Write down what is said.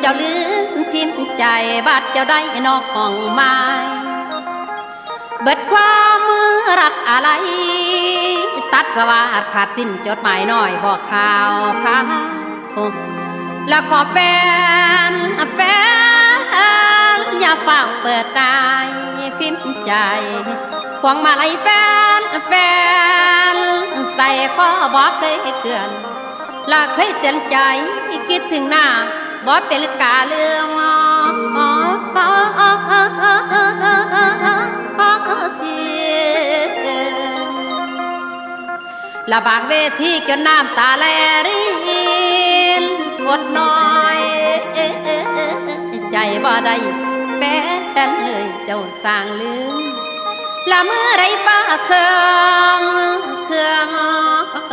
เจ้าลืมพิมพ์ใจบาดเจ้าได้นอกห้องไม้เบิดความมือรักอะไร ตัดสวาดขาดสิ้นจดหมายน้อยบอกข่าวข่าวแล้วขอแฟนแฟนอย่าเฝ้าเปิดตายพิมพ์ใจพวงมาลัยแฟนแฟน ใส่ข้อบอกเคยเตือนและเคยเตือนใจคิดถึงหน้า บ่เป็นกาเรื่องอ๋อฟ้าละบางเวทีจนน้ำตาแลรินอดน้อย ใจบ่ได้แฟนเลยเจ้าสางลืมละเมื่อไรฟ้าเครื่อง